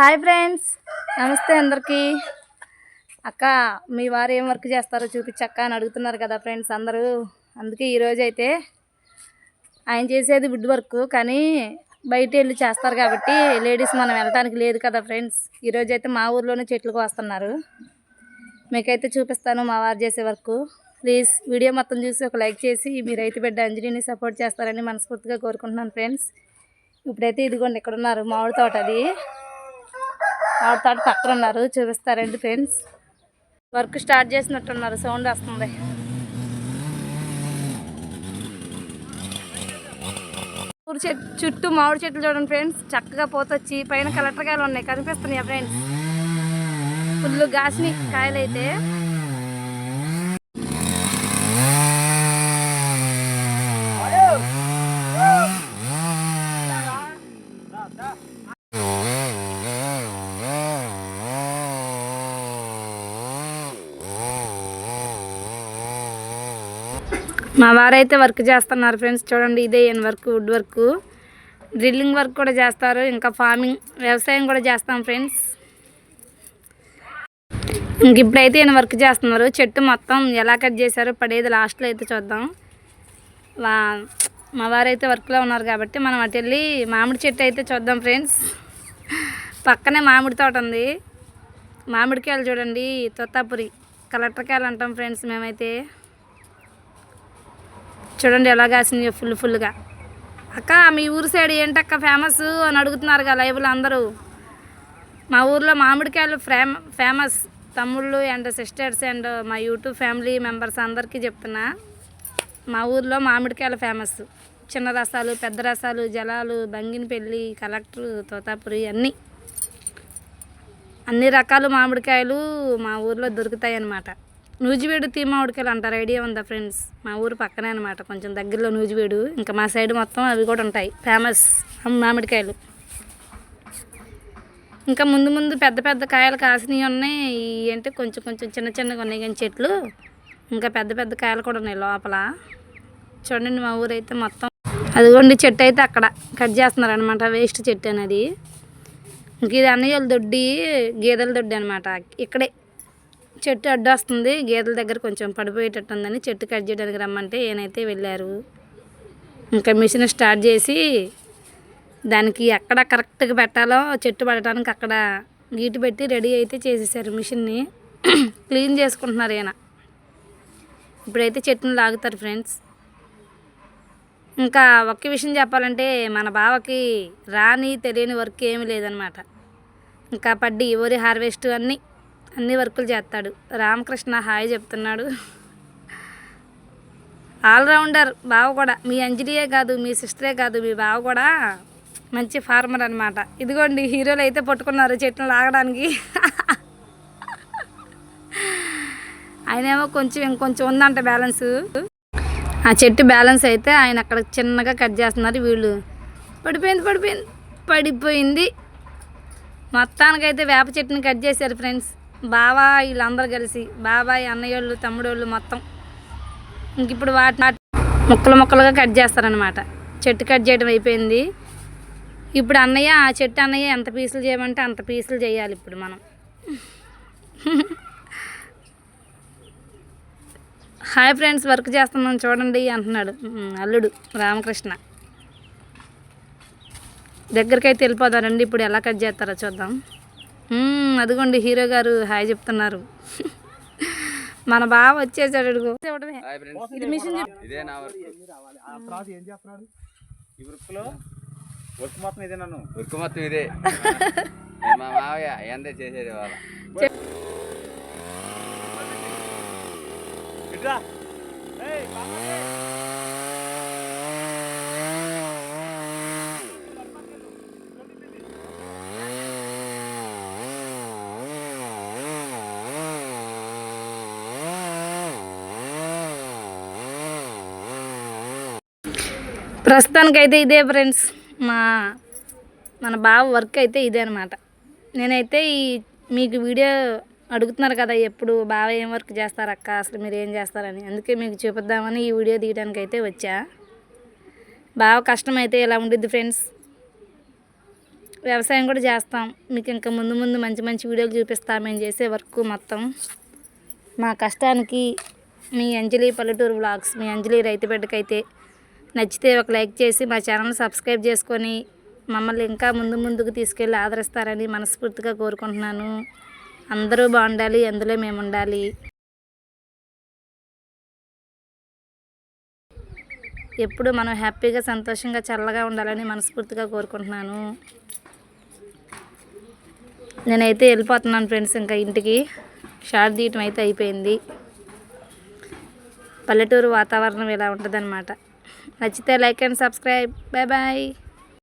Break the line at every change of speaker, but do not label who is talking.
Hi friends. నమస్తే అందరికీ. అక్క మీ వారు ఏం వర్క్ చేస్తారో చూపించక్క అని అడుగుతున్నారు కదా ఫ్రెండ్స్ అందరూ. అందుకే ఈరోజు అయితే ఆయన చేసేది వుడ్ వర్క్ కానీ బయట వెళ్ళి చేస్తారు కాబట్టి లేడీస్ మనం వెళ్ళటానికి లేదు కదా ఫ్రెండ్స్. ఈరోజు అయితే మా ఊర్లోనే చెట్లకు వస్తున్నారు. మీకైతే చూపిస్తాను మా వారు చేసే వర్క్. ప్లీజ్ వీడియో మొత్తం చూసి ఒక లైక్ చేసి మీ రైతు బిడ్డ అంజలిని సపోర్ట్ చేస్తారని మనస్ఫూర్తిగా కోరుకుంటున్నాను ఫ్రెండ్స్. ఇప్పుడైతే ఇదిగోండి ఇక్కడ ఉన్నారు మామిడి తోట అది. మామిడి పక్కన ఉన్నారు చూపిస్తారండి ఫ్రెండ్స్. వర్క్ స్టార్ట్ చేసినట్టున్నారు సౌండ్ వస్తుంది. ఊరు చెట్టు చుట్టూ మామిడి చెట్లు చూడండి ఫ్రెండ్స్. చక్కగా పోతొచ్చి పైన కలెక్టర్ కాయలు ఉన్నాయి కనిపిస్తున్నాయి ఫ్రెండ్స్? ఫుల్ గాసిని కాయలు అయితే మా వారైతే వర్క్ చేస్తున్నారు ఫ్రెండ్స్. చూడండి ఇదే ఈయన work wood work. Drilling work కూడా చేస్తారు ఇంకా ఫార్మింగ్ వ్యవసాయం కూడా చేస్తాం ఫ్రెండ్స్. ఇంక ఇప్పుడైతే ఈయన వర్క్ చేస్తున్నారు. చెట్టు మొత్తం ఎలా కట్ చేశారో పడేది లాస్ట్లో అయితే చూద్దాం. వా మా వారైతే వర్క్లో ఉన్నారు కాబట్టి మనం అటు వెళ్ళి మామిడి చెట్టు అయితే చూద్దాం ఫ్రెండ్స్. పక్కనే మామిడి తోట ఉంది. మామిడికాయలు చూడండి తొత్తాపురి కలెక్టర్కాయలు అంటాం ఫ్రెండ్స్ మేమైతే. చూడండి ఎలా కాసినాయో ఫుల్ ఫుల్గా. అక్క మీ ఊరు సైడ్ ఏంటక్క ఫేమస్ అని అడుగుతున్నారు కదా లైవ్లో అందరూ. మా ఊర్లో మామిడికాయలు ఫేమ ఫేమస్. తమ్ముళ్ళు అండ్ సిస్టర్స్ అండ్ మా యూట్యూబ్ ఫ్యామిలీ మెంబర్స్ అందరికీ చెప్తున్నా. మా ఊర్లో మామిడికాయలు ఫేమస్. చిన్న రసాలు పెద్ద రసాలు జలాలు బంగినపల్లి కలెక్టర్ తోతాపురి అన్నీ. అన్ని రకాల మామిడికాయలు మా ఊర్లో దొరుకుతాయి అన్నమాట నూజివేడు తీమ మామిడికాయలు అంటారు. ఐడియా ఉందా ఫ్రెండ్స్? మా ఊరు పక్కనే అనమాట కొంచెం దగ్గరలో నూజివేడు. ఇంకా మా సైడ్ మొత్తం అవి కూడా ఉంటాయి. ఫేమస్ మామిడికాయలు. ఇంకా ముందు ముందు పెద్ద పెద్ద కాయలు కాసినవి ఉన్నాయి. అంటే కొంచెం కొంచెం చిన్న చిన్నగా ఉన్నాయి కానీ చెట్లు. ఇంకా పెద్ద పెద్ద కాయలు కూడా ఉన్నాయి లోపల. చూడండి మా ఊరు అయితే మొత్తం. అదిగోండి చెట్టు అయితే అక్కడ కట్ చేస్తున్నారు అనమాట వేస్ట్ చెట్టు అనేది. ఇంక ఇది అన్నయ్యల దొడ్డి గేదెల దొడ్డి అనమాట ఇక్కడే చెట్టు అడ్డు వస్తుంది గేదెల దగ్గర కొంచెం పడిపోయేటట్టు ఉందని చెట్టు కట్ చేయడానికి రమ్మంటే ఏనైతే వెళ్ళారు. ఇంకా మిషన్ స్టార్ట్ చేసి దానికి ఎక్కడ కరెక్ట్గా పెట్టాలో చెట్టు పడటానికి అక్కడ గీటు పెట్టి రెడీ అయితే చేసేసారు మిషన్ని. క్లీన్ చేసుకుంటున్నారు ఈయన. ఇప్పుడైతే చెట్టుని లాగుతారు ఫ్రెండ్స్. ఇంకా ఒక్క విషయం చెప్పాలంటే మన బావకి రాని తెలియని వర్క్ ఏమీ లేదనమాట. ఇంకా పడ్డి వరి హార్వెస్ట్ అన్నీ అన్ని వర్కులు చేస్తాడు. రామకృష్ణ హాయ్ చెప్తున్నాడు. ఆల్రౌండర్ బావ కూడా. మీ అంజలియే కాదు మీ సిస్టరే కాదు మీ బావ కూడా మంచి ఫార్మర్ అనమాట ఇదిగోండి హీరోలు అయితే పట్టుకున్నారు చెట్లను లాగడానికి. ఆయనేమో కొంచెం ఇంకొంచెం ఉందంట బ్యాలెన్స్. ఆ చెట్టు బ్యాలెన్స్ అయితే ఆయన అక్కడ చిన్నగా కట్ చేస్తున్నారు వీళ్ళు. పడిపోయింది పడిపోయింది పడిపోయింది. మొత్తానికైతే వేప చెట్టుని కట్ చేశారు ఫ్రెండ్స్. బావా వీళ్ళందరూ కలిసి బాబాయ్ అన్నయ్యోళ్ళు తమ్ముడోళ్ళు మొత్తం. ఇంక ఇప్పుడు వాటిని ముక్కలు ముక్కలుగా కట్ చేస్తారనమాట చెట్టు కట్ చేయడం అయిపోయింది. ఇప్పుడు అన్నయ్య ఆ చెట్టు అన్నయ్య ఎంత పీసులు చేయమంటే అంత పీసులు చేయాలి ఇప్పుడు మనం. హాయ్ ఫ్రెండ్స్ వర్క్ చేస్తున్నాం చూడండి అంటున్నాడు అల్లుడు రామకృష్ణ. దగ్గరికైతే వెళ్ళిపోతారండి ఇప్పుడు ఎలా కట్ చేస్తారో చూద్దాం. అదిగోండి హీరో గారు హాయ్ చెప్తున్నారు. మన బావ వచ్చేసాడు అడుగు. చూడమే.
హాయ్ ఫ్రెండ్స్
ఇది మిషన్ చెప్-
ఇదే నా వర్క్
ఈ వృక్కులో వర్క్ మొత్తం ఇదే నన్ను
వర్క్ మొత్తం ఇదే. నేను మా మావయ్య చేసేది వాళ్ళ
ఇట్రా.
ప్రస్తుతానికైతే ఇదే ఫ్రెండ్స్. మా మన బావ వర్క్ అయితే ఇదే అనమాట నేనైతే ఈ మీకు వీడియో అడుగుతున్నారు కదా ఎప్పుడు బావ ఏం వర్క్ చేస్తారు అక్క అసలు మీరు ఏం చేస్తారని. అందుకే మీకు చూపిద్దామని ఈ వీడియో తీయడానికి అయితే వచ్చా. బాగా కష్టం అయితే ఇలా ఉండిద్ది ఫ్రెండ్స్? వ్యవసాయం కూడా చేస్తాం. మీకు ఇంకా ముందు ముందు మంచి మంచి వీడియోలు చూపిస్తాం. మేము చేసే వర్క్ మొత్తం. మా కష్టానికి మీ అంజలి పల్లెటూరు బ్లాగ్స్ మీ అంజలి రైతు బిడ్డకైతే నచ్చితే ఒక లైక్ చేసి మా ఛానల్ సబ్స్క్రైబ్ చేసుకొని మమ్మల్ని ఇంకా ముందు ముందుకు తీసుకెళ్ళి ఆదరిస్తారని మనస్ఫూర్తిగా కోరుకుంటున్నాను. అందరూ బాగుండాలి అందులో మేము ఉండాలి. ఎప్పుడు మనం హ్యాపీగా సంతోషంగా చల్లగా ఉండాలని మనస్ఫూర్తిగా కోరుకుంటున్నాను. నేనైతే వెళ్ళిపోతున్నాను ఫ్రెండ్స్ ఇంకా ఇంటికి. షార్ట్ తీయటం అయితే అయిపోయింది. పల్లెటూరు వాతావరణం ఇలా ఉంటుందన్నమాట. నచ్చితే like and subscribe. Bye bye.